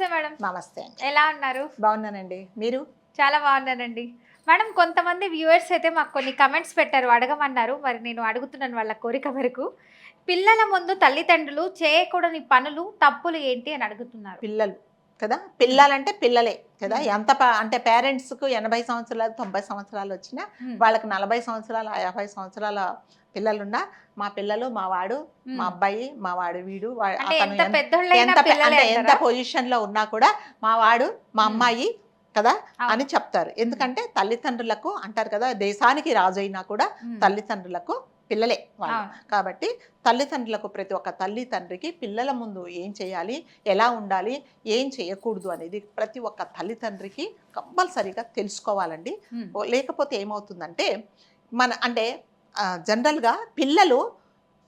నమస్తే మేడం. నమస్తే అండి. ఎలా ఉన్నారు? బాగున్నానండి. మీరు? చాలా బాగున్నానండి. మేడం కొంతమంది వ్యూవర్స్ అయితే మాకు కొన్ని కమెంట్స్ పెట్టారు అడగమన్నారు. మరి నేను అడుగుతున్నాను వాళ్ళ కోరిక మేరకు పిల్లల ముందు తల్లిదండ్రులు చేయకూడని పనులు తప్పులు ఏంటి అని అడుగుతున్నారు. పిల్లలు కదా? పిల్లలంటే పిల్లలే కదా. ఎంత అంటే పేరెంట్స్కు ఎనభై సంవత్సరాలు తొంభై సంవత్సరాలు వచ్చినా. వాళ్ళకి నలభై సంవత్సరాల యాభై సంవత్సరాల పిల్లలున్నా మా పిల్లలు మా వాడు. మా అబ్బాయి మా వాడు వీడు వా- అంటే అతను ఎంత ఎంత- పెద్దోళ్ళైనా ఎంత పె- పిల్లలే అంటే ఎంత అంటారా? పొజిషన్లో ఉన్నా కూడా మా వాడు మా మ్మ్. అమ్మాయి కదా అవును. అని చెప్తారు ఎందుకంటే తల్లిదండ్రులకు అంటారు కదా దేశానికి రాజు అయినా కూడా. తల్లిదండ్రులకు పిల్లలే వాళ్ళు అవును. కాబట్టి తల్లిదండ్రులకు ప్రతి ఒక్క తల్లి తండ్రికి పిల్లల ముందు ఏం చేయాలి ఎలా ఉండాలి ఏం చేయకూడదు అనేది ప్రతి ఒక్క తల్లిదండ్రికి కంపల్సరీగా తెలుసుకోవాలండి మ్మ్. ఓ- లేకపోతే ఏమవుతుందంటే మన అంటే జనరల్గా పిల్లలు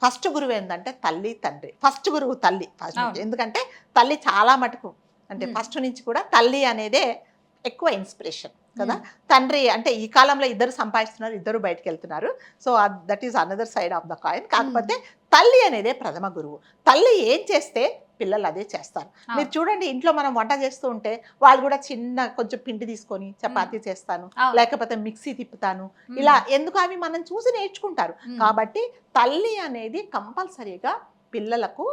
ఫస్ట్ గురువు ఏంటంటే తల్లి తండ్రి. ఫస్ట్ గురువు తల్లి. ఫస్ట్. ఎందుకంటే తల్లి చాలా మటుకు. అంటే. ఫస్ట్ నుంచి కూడా తల్లి అనేదే ఎక్కువ ఇన్స్పిరేషన్ కదా. తండ్రి అంటే ఈ కాలంలో ఇద్దరు సంపాదిస్తున్నారు ఇద్దరు బయటకు వెళ్తున్నారు so that is another side of the coin. కాకపోతే తల్లి అనేదే ప్రథమ గురువు తల్లి ఏం చేస్తే పిల్లలు అదే చేస్తారు మీరు. చూడండి ఇంట్లో మనం వంట చేస్తూ ఉంటే వాళ్ళు కూడా చిన్న కొంచెం పిండి తీసుకొని చపాతీ చేస్తాను. లేకపోతే మిక్సీ తిప్పుతాను. ఇలా ఎందుకు అవి మనం చూసి నేర్చుకుంటారు. కాబట్టి తల్లి అనేది కంపల్సరీగా పిల్లలకు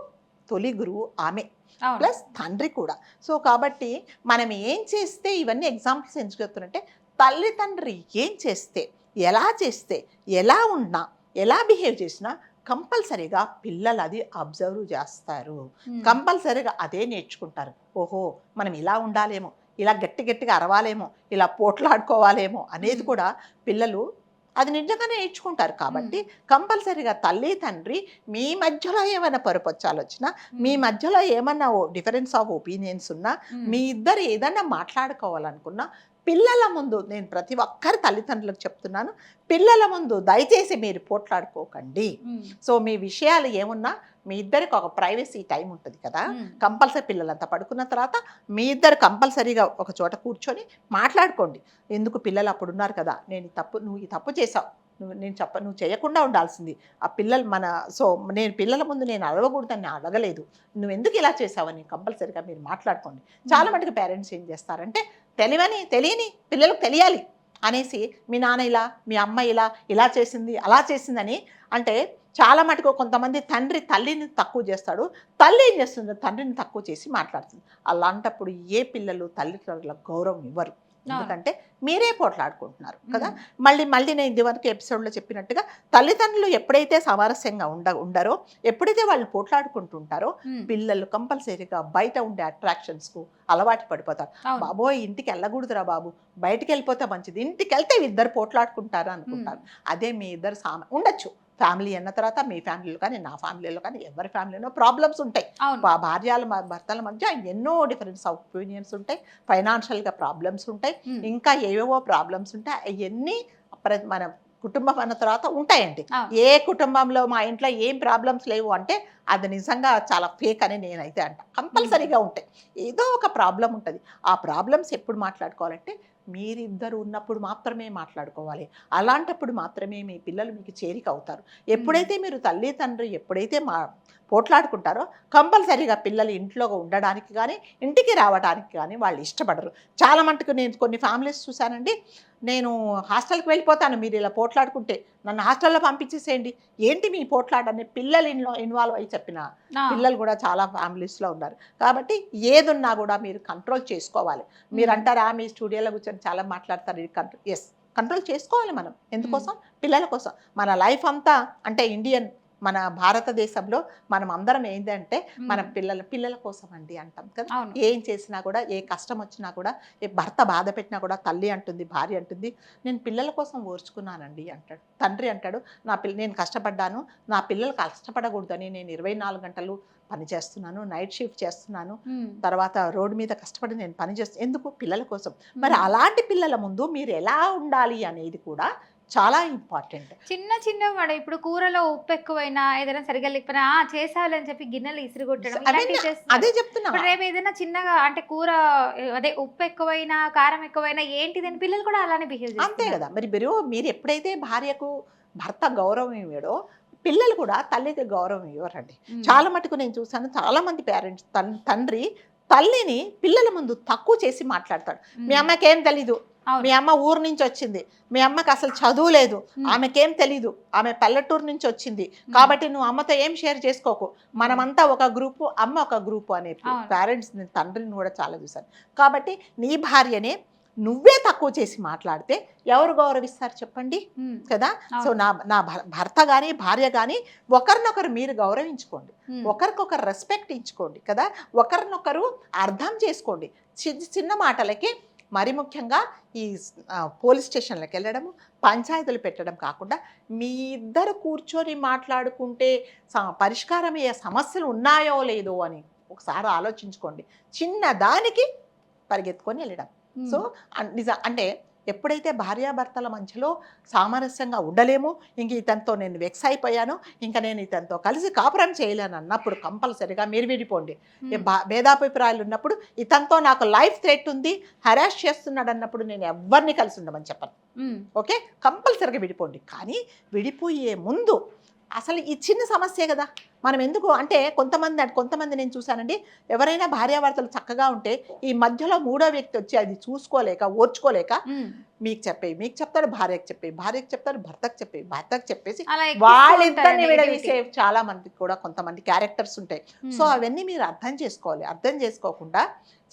తొలి గురువు ఆమె. ప్లస్ తండ్రి కూడా సో కాబట్టి మనం ఏం చేస్తే ఇవన్నీ ఎగ్జాంపుల్స్ ఎందుకు చెప్తున్నట్టే తల్లి తండ్రి ఏం చేస్తే ఎలా చేస్తే ఎలా ఉన్నా ఎలా బిహేవ్ చేసినా కంపల్సరీగా పిల్లలు అది అబ్జర్వ్ చేస్తారు. కంపల్సరీగా అదే నేర్చుకుంటారు ఓహో మనం ఇలా ఉండాలేమో ఇలా గట్టి గట్టిగా అరవాలేమో ఇలా పోట్లాడుకోవాలేమో అనేది. కూడా పిల్లలు అది నిజంగానే నేర్చుకుంటారు కాబట్టి కంపల్సరీగా తల్లి తండ్రి మీ మధ్యలో ఏమైనా పొరపచ్చాలు వచ్చినా మీ మధ్యలో ఏమన్నా డిఫరెన్స్ ఆఫ్ ఒపీనియన్స్ ఉన్నా. మీ ఇద్దరు ఏదన్నా మాట్లాడుకోవాలనుకున్నా పిల్లల ముందు నేను ప్రతి ఒక్కరి తల్లిదండ్రులకు చెప్తున్నాను పిల్లల ముందు దయచేసి మీరు పోట్లాడుకోకండి. సో మీ విషయాలు ఏమున్నా మీ ఇద్దరికి ఒక ప్రైవసీ టైం ఉంటుంది కదా. కంపల్సరీ పిల్లలంతా పడుకున్న తర్వాత మీ ఇద్దరు కంపల్సరీగా ఒక చోట కూర్చొని మాట్లాడుకోండి ఎందుకు పిల్లలు అప్పుడు ఉన్నారు కదా నేను ఈ తప్పు నువ్వు ఈ తప్పు చేసావు నువ్వు నేను చెప్ప నువ్వు చేయకుండా ఉండాల్సింది. ఆ పిల్లలు మన సో నేను పిల్లల ముందు నేను అడగకూడదని నేను అడగలేదు. నువ్వు ఎందుకు ఇలా చేసావని కంపల్సరీగా మీరు మాట్లాడుకోండి. చాలా మటుకు పేరెంట్స్ ఏం చేస్తారంటే తెలియని తెలియని పిల్లలకు తెలియాలి అనేసి మీ నాన్న ఇలా మీ అమ్మ ఇలా ఇలా చేసింది అలా చేసిందని అంటే చాలా మటుకు కొంతమంది తండ్రి తల్లిని తక్కువ చేస్తాడు. తల్లి ఏం చేస్తుంది? తండ్రిని తక్కువ చేసి మాట్లాడుతుంది. అలాంటప్పుడు ఏ పిల్లలు తల్లిదండ్రులకు గౌరవం ఇవ్వరు. ఎందుకంటే మీరే పోట్లాడుకుంటున్నారు కదా. మళ్ళీ మళ్ళీ నేను ఇదివరకు ఎపిసోడ్లో చెప్పినట్టుగా తల్లిదండ్రులు ఎప్పుడైతే సామరస్యంగా ఉండ ఉండరో ఎప్పుడైతే వాళ్ళు పోట్లాడుకుంటుంటారో. పిల్లలు కంపల్సరీగా బయట ఉండే అట్రాక్షన్స్కు అలవాటు పడిపోతారు. బాబోయ్ ఇంటికి వెళ్ళకూడదురా బాబు. బయటికి వెళ్ళిపోతే మంచిది. ఇంటికి వెళ్తే ఇద్దరు పోట్లాడుకుంటారు అనుకుంటారు. అదే మీ ఇద్దరు సామ ఉండొచ్చు. ఫ్యామిలీ అన్న తర్వాత మీ ఫ్యామిలీలో కానీ నా ఫ్యామిలీలో కానీ ఎవరి ఫ్యామిలీలో ప్రాబ్లమ్స్ ఉంటాయి. భార్యల భర్తల మధ్య ఎన్నో డిఫరెన్స్ ఆఫ్ ఒపీనియన్స్ ఉంటాయి. ఫైనాన్షియల్గా ప్రాబ్లమ్స్ ఉంటాయి. ఇంకా ఏవేవో ప్రాబ్లమ్స్ ఉంటాయి అవన్నీ మన కుటుంబం అన్న తర్వాత ఉంటాయండి. ఏ కుటుంబంలో మా ఇంట్లో ఏం ప్రాబ్లమ్స్ లేవు అంటే అది నిజంగా చాలా ఫేక్ అని నేనైతే అంట. కంపల్సరీగా ఉంటాయి. ఏదో ఒక ప్రాబ్లం ఉంటుంది. ఆ ప్రాబ్లమ్స్ ఎప్పుడు మాట్లాడుకోవాలంటే మీరిద్దరు ఉన్నప్పుడు మాత్రమే మాట్లాడుకోవాలి. అలాంటప్పుడు మాత్రమే మీ పిల్లలు మీకు చేరిక అవుతారు. ఎప్పుడైతే మీరు తల్లి తండ్రి ఎప్పుడైతే మా పోట్లాడుకుంటారో కంపల్సరీగా పిల్లలు ఇంట్లో ఉండడానికి కానీ ఇంటికి రావడానికి కానీ వాళ్ళు ఇష్టపడరు. చాలా మటుకు నేను కొన్ని ఫ్యామిలీస్ చూశానండి. నేను హాస్టల్కి వెళ్ళిపోతాను. మీరు ఇలా పోట్లాడుకుంటే నన్ను హాస్టల్లో పంపించేసేయండి. ఏంటి మీ పోట్లాడని పిల్లలు ఇన్లో ఇన్వాల్వ్ అయ్యి చెప్పిన. పిల్లలు కూడా చాలా ఫ్యామిలీస్లో ఉన్నారు. కాబట్టి ఏదున్నా కూడా మీరు కంట్రోల్ చేసుకోవాలి. మీరు. అంటారా మీ స్టూడియోలో కూర్చొని చాలా మాట్లాడతారు. ఇది కంట్రోల్ ఎస్ కంట్రోల్ చేసుకోవాలి మనం. ఎందుకోసం? పిల్లల కోసం. మన లైఫ్ అంతా అంటే ఇండియన్ మన భారతదేశంలో మనం అందరం ఏంటంటే. మన పిల్లల పిల్లల కోసం అండి అంటాం కదా ఏం చేసినా కూడా ఏ కష్టం వచ్చినా కూడా ఏ భర్త బాధ పెట్టినా కూడా తల్లి అంటుంది భార్య అంటుంది నేను పిల్లల కోసం ఓర్చుకున్నానండి అంటాడు తండ్రి అంటాడు నా పిల్ల నేను కష్టపడ్డాను నా పిల్లలు కష్టపడకూడదని నేను ఇరవై నాలుగు గంటలు పని చేస్తున్నాను నైట్ షిఫ్ట్ చేస్తున్నాను. తర్వాత రోడ్డు మీద కష్టపడి నేను పని చేస్తాను ఎందుకు పిల్లల కోసం మరి. అలాంటి పిల్లల ముందు మీరు ఎలా ఉండాలి అనేది కూడా చాలా ఇంపార్టెంట్. చిన్న చిన్న మేడం ఇప్పుడు కూరలో ఉప్పు ఎక్కువైనా ఏదైనా సరిగా లేకపోయినా అని చెప్పి గిన్నెలు ఇసిరి కొట్టడం. అదే చెప్తున్నా. రేపు ఏదైనా చిన్నగా అంటే కూర అదే ఉప్పు ఎక్కువైనా కారం ఎక్కువైనా ఏంటిదని పిల్లలు కూడా అలానే బిహేవ్ అంతే కదా. మరి మీరు మీరు ఎప్పుడైతే భార్యకు భర్త గౌరవం ఇవ్వడో పిల్లలు కూడా తల్లికి గౌరవం ఇవ్వరండి. చాలా మటుకు నేను చూసాను చాలా మంది పేరెంట్స్ తండ్రి తల్లిని పిల్లల ముందు తక్కువ చేసి మాట్లాడతాడు. మీ అమ్మకి ఏం తెలీదు. మీ అమ్మ ఊరు నుంచి వచ్చింది. మీ అమ్మకి అసలు చదువు లేదు. ఆమెకేం తెలీదు. ఆమె పల్లెటూరు నుంచి వచ్చింది. కాబట్టి నువ్వు అమ్మతో ఏం షేర్ చేసుకోకు. మనమంతా ఒక గ్రూపు అమ్మ ఒక గ్రూపు అనే. పేరెంట్స్ తండ్రిని కూడా చాలా చూశాను. కాబట్టి నీ భార్యనే నువ్వే తక్కువ చేసి మాట్లాడితే ఎవరు గౌరవిస్తారు చెప్పండి. కదా? సో. నా నా భ- భర్త కానీ భార్య కానీ ఒకరినొకరు మీరు గౌరవించుకోండి. ఒకరికొకరు రెస్పెక్ట్ ఇచ్చుకోండి. కదా? ఒకరినొకరు అర్థం చేసుకోండి. చిన్న మాటలకి మరి ముఖ్యంగా ఈ పోలీస్ స్టేషన్లకు వెళ్ళడము పంచాయతీలు పెట్టడం కాకుండా మీ ఇద్దరు కూర్చొని మాట్లాడుకుంటే పరిష్కారం అయ్యే సమస్యలు ఉన్నాయో లేదో అని ఒకసారి ఆలోచించుకోండి చిన్న దానికి పరిగెత్తుకొని వెళ్ళడం. సో నిజ అంటే ఎప్పుడైతే భార్యాభర్తల మధ్యలో సామరస్యంగా ఉండలేము ఇంక ఇతనితో నేను వెక్స్ అయిపోయాను ఇంకా నేను ఇతనితో కలిసి కాపురం చేయలేను అన్నప్పుడు కంపల్సరిగా మీరు విడిపోండి. భేదాభిప్రాయాలు ఉన్నప్పుడు ఇతనితో నాకు లైఫ్ థ్రెట్ ఉంది హరాస్ చేస్తున్నాడు అన్నప్పుడు నేను ఎవరిని కలిసి ఉండమని చెప్పను. ఓకే? కంపల్సరిగా విడిపోండి. కానీ విడిపోయే ముందు అసలు ఈ చిన్న సమస్యే కదా మనం ఎందుకు అంటే కొంతమంది కొంతమంది నేను చూశానండి ఎవరైనా భార్యాభర్తలు చక్కగా ఉంటే ఈ మధ్యలో మూడో వ్యక్తి వచ్చి అది చూసుకోలేక ఓర్చుకోలేక. మీకు చెప్పే మీకు చెప్తాడు భార్యకు చెప్పే భార్యకు చెప్తారు భర్తకు చెప్పే భర్తకు చెప్పేసి వాళ్ళిద్దరిని విడదీసే. చాలా మందికి కూడా కొంతమంది క్యారెక్టర్స్ ఉంటాయి. సో అవన్నీ మీరు అర్థం చేసుకోవాలి అర్థం చేసుకోకుండా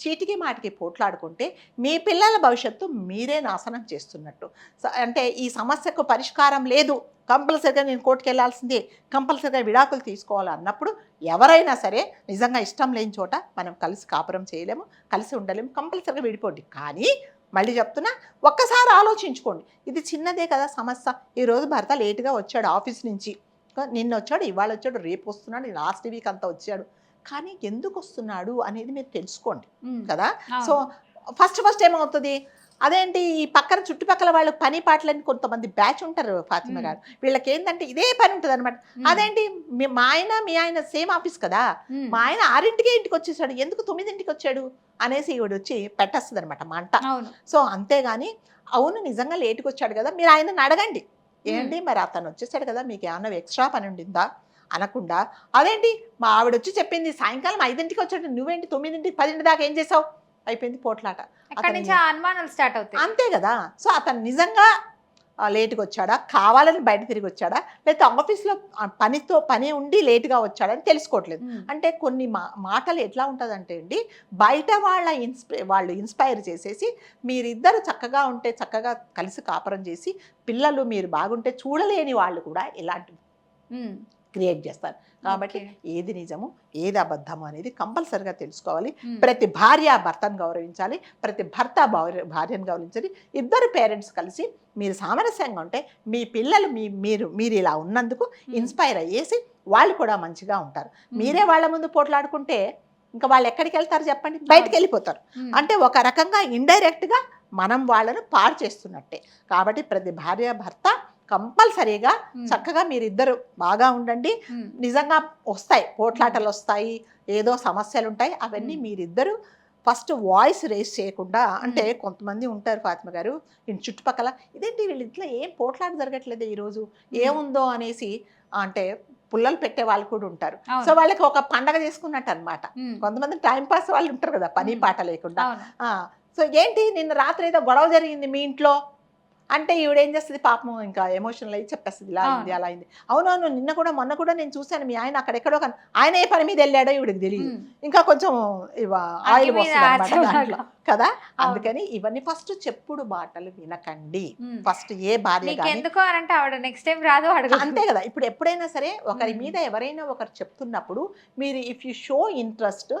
చీటికి మాటికి పోట్లాడుకుంటే మీ పిల్లల భవిష్యత్తు మీరే నాశనం చేస్తున్నట్టు. అంటే ఈ సమస్యకు పరిష్కారం లేదు. కంపల్సరిగా నేను కోర్టుకు వెళ్ళాల్సిందే. కంపల్సరిగా విడాకులు తీసుకోవాలి అన్నప్పుడు ఎవరైనా సరే నిజంగా ఇష్టం లేని చోట మనం కలిసి కాపురం చేయలేము కలిసి ఉండలేము కంపల్సరిగా విడిపోండి. కానీ మళ్ళీ చెప్తున్నా ఒక్కసారి ఆలోచించుకోండి. ఇది చిన్నదే కదా సమస్య. ఈరోజు భర్త లేటుగా వచ్చాడు ఆఫీస్ నుంచి. నిన్న వచ్చాడు ఇవాళ వచ్చాడు రేపు వస్తున్నాడు లాస్ట్ వీక్ అంతా వచ్చాడు. కానీ ఎందుకు వస్తున్నాడు అనేది మీరు తెలుసుకోండి. కదా. సో ఫస్ట్ ఫస్ట్ ఏమవుతుంది? అదేంటి ఈ పక్కన చుట్టుపక్కల వాళ్ళు పని పాటలని కొంతమంది బ్యాచ్ ఉంటారు ఫాతిమా. గారు. వీళ్ళకి ఏంటంటే ఇదే పని ఉంటుంది అనమాట. అదేంటి? మీ మా ఆయన మీ ఆయన సేమ్ ఆఫీస్ కదా. మా ఆయన ఆరింటికే ఇంటికి వచ్చేసాడు ఎందుకు తొమ్మిదింటికి వచ్చాడు అనేసి ఈవిడ వచ్చి పెట్టేస్తుంది అనమాట మంట సో అంతేగాని అవును నిజంగా లేటుకి వచ్చాడు కదా? మీరు ఆయనని అడగండి. ఏంటి? మరి అతను వచ్చేసాడు కదా? మీకు ఏమన్నా ఎక్స్ట్రా పని ఉండిందా అనకుండా అదేంటి? మా ఆవిడ వచ్చి చెప్పింది సాయంకాలం ఐదింటికి వచ్చాడు నువ్వేంటి తొమ్మిదింటికి పదింటి దాకా ఏం చేసావు? అయిపోయింది పోట్లాట. అక్కడి నుంచి అనుమానాలు స్టార్ట్ అవుతాయి. అంతే కదా. సో అతను నిజంగా లేటుగా వచ్చాడా? కావాలని బయట తిరిగి వచ్చాడా? లేకపోతే ఆఫీస్లో పనితో పని ఉండి లేటుగా వచ్చాడని తెలుసుకోవట్లేదు. అంటే కొన్ని మా మాటలు ఎట్లా ఉంటుందంటే అండి బయట వాళ్ళ ఇన్స్పై వాళ్ళు ఇన్స్పైర్ చేసేసి మీరిద్దరు చక్కగా ఉంటే చక్కగా కలిసి కాపురం చేసి పిల్లలు మీరు బాగుంటే చూడలేని వాళ్ళు కూడా ఇలాంటి ఉమ్. క్రియేట్ చేస్తారు కాబట్టి. ఏది నిజము ఏది అబద్ధము అనేది కంపల్సరిగా తెలుసుకోవాలి. ప్రతి భార్య భర్తను గౌరవించాలి ప్రతి భర్త భార్య భార్యను గౌరవించాలి ఇద్దరు పేరెంట్స్ కలిసి మీరు సామరస్యంగా ఉంటే మీ పిల్లలు మీ మీరు మీరు ఇలా ఉన్నందుకు. ఇన్స్పైర్ అయ్యేసి వాళ్ళు కూడా మంచిగా ఉంటారు. మీరే వాళ్ళ ముందు పోట్లాడుకుంటే ఇంకా వాళ్ళు ఎక్కడికి వెళ్తారు చెప్పండి బయటికి వెళ్ళిపోతారు. అంటే ఒక రకంగా ఇండైరెక్ట్గా మనం వాళ్ళను పాడు చేస్తున్నట్టే కాబట్టి ప్రతి భార్య భర్త కంపల్సరీగా. చక్కగా మీరిద్దరు బాగా ఉండండి. నిజంగా వస్తాయి పోట్లాటలు వస్తాయి ఏదో సమస్యలు ఉంటాయి అవన్నీ. మీరిద్దరు ఫస్ట్ వాయిస్ రేస్ చేయకుండా అంటే కొంతమంది ఉంటారు ఫాతిమ గారు చుట్టుపక్కల ఇదేంటి వీళ్ళ ఇంట్లో ఏం పోట్లాట జరగట్లేదు ఈరోజు ఏముందో అనేసి అంటే పుల్లలు పెట్టే వాళ్ళు కూడా ఉంటారు. సో వాళ్ళకి ఒక పండగ చేసుకున్నట్టు అనమాట. కొంతమంది టైం పాస్ వాళ్ళు ఉంటారు కదా పని. పాట లేకుండా సో ఏంటి నిన్న రాత్రి ఏదో గొడవ జరిగింది మీ ఇంట్లో అంటే ఈవిడ ఏం చేస్తుంది పాపం ఇంకా ఎమోషనల్ అయ్యి చెప్పేస్తుంది ఇలా అయింది. అలా అయింది అవునవును నిన్న కూడా మొన్న కూడా నేను చూశాను మీ ఆయన అక్కడెక్కడో కన్- ఆయన ఏ పని మీద వెళ్ళాడో ఈవిడకి తెలియదు. ఇంకా కొంచెం ఆయిల్ వస్తుంది అనమాట. దాంట్లో కదా? అందుకని ఇవన్నీ ఫస్ట్ చెప్పుడు మాటలు వినకండి. ఫస్ట్ ఏ భార్య ఎందుకో అంటే ఆవిడ నెక్స్ట్ టైం రాదు అంతే కదా? ఇప్పుడు ఎప్పుడైనా సరే ఒకరి. మీద ఎవరైనా ఒకరు చెప్తున్నప్పుడు మీరు ఇఫ్ యూ షో ఇంట్రెస్ట్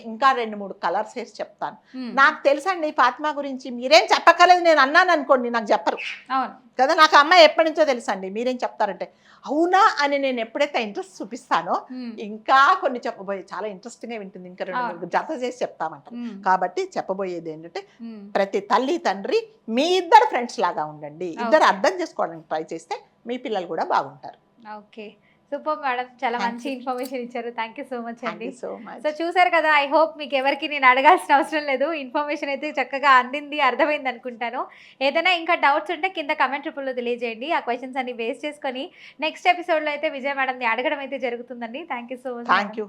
ఇంకా రెండు మూడు కలర్స్ వేసి చెప్తాను. నాకు తెలుసండి ఫాతిమా గురించి మీరేం చెప్పక్కర్లేదు నేను అన్నాను అనుకోండి నాకు చెప్పరు. అవును. కదా? నాకు అమ్మాయి ఎప్పటి నుంచో తెలుసండి. మీరేం చెప్తారంటే అవునా అని నేను ఎప్పుడైతే ఇంట్రెస్ట్ చూపిస్తానో. ఇంకా కొన్ని చెప్పబోయే చాలా ఇంట్రెస్టింగ్గా వింటుంది. ఇంకా రెండు జత చేసి చెప్తామంట. కాబట్టి చెప్పబోయేది ఏంటంటే. ప్రతి తల్లి తండ్రి మీ ఇద్దరు ఫ్రెండ్స్ లాగా ఉండండి. ఇద్దరు అర్థం చేసుకోవడానికి ట్రై చేస్తే మీ పిల్లలు కూడా బాగుంటారు. ఓకే. సూపర్ మేడం చాలా మంచి. ఇన్ఫర్మేషన్ ఇచ్చారు. థ్యాంక్ యూ సో మచ్ అండి. సో మచ్ సో చూసారు కదా ఐ హోప్ మీకు ఎవరికి నేను అడగాల్సిన అవసరం లేదు. ఇన్ఫర్మేషన్ అయితే చక్కగా అందింది అర్థమైంది అనుకుంటాను. ఏదైనా ఇంకా డౌట్స్ ఉంటే కింద కమెంట్ రూపంలో తెలియజేయండి. ఆ క్వశ్చన్స్ అన్ని బేస్ చేసుకొని నెక్స్ట్ ఎపిసోడ్లో అయితే విజయ మేడంని అడగడం అయితే జరుగుతుందండి. Thank you so much thank you